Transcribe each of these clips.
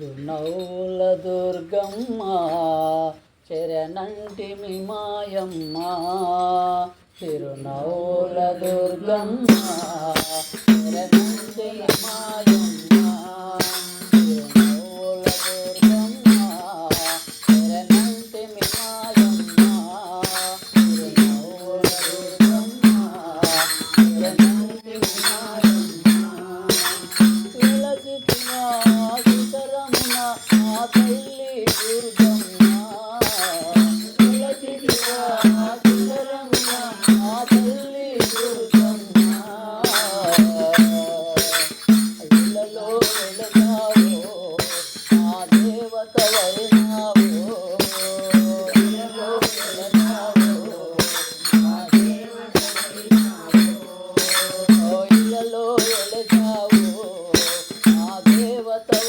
తిరునవ్వుల దుర్గమ్మ చెరనంటి మాయమ్మ. తిరునవ్వుల దుర్గమ్మ చెరనంటి మాయమ్మ.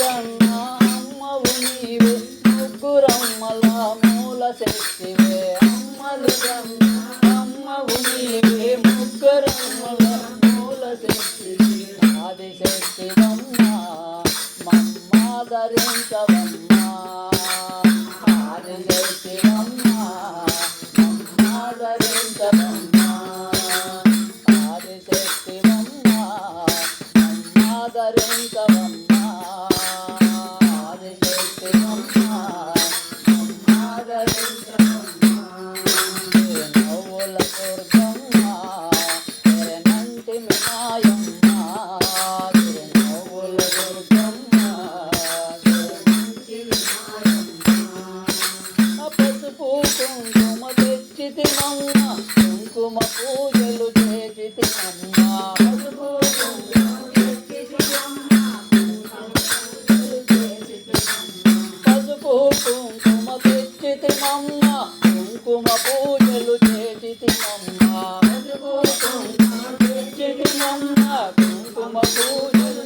అమ్మవు నీవే. ముగ్గురమ్మల మూల శక్తివే అమ్మలు అమ్మవు చేసినమ్మా కుంకుమ పూజలు చేసినమ్మా పసుపు కుంకుమ తెచ్చితినమ్మా కుంకుమ పూజలు చేసితినమ్మా తెచ్చితినమ్మా కుంకుమ పూజలు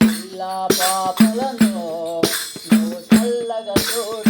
పిల్ల పాపలను నువ్వు చల్లగా చూడు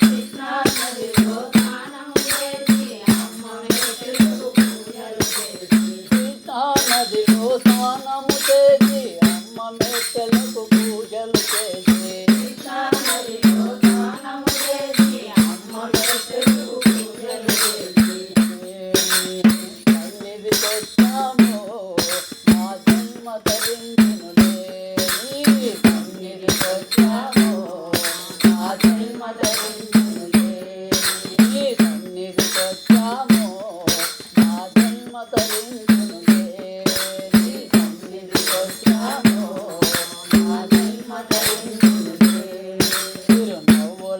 స్నానము చేసి అమ్మ మెట్టలకు పూజలు చేసి. సన్నిధి తెచ్చాము మా జన్మ ధరించిన లేని సన్నిధి తెచ్చాము మా జన్మ ధరించిన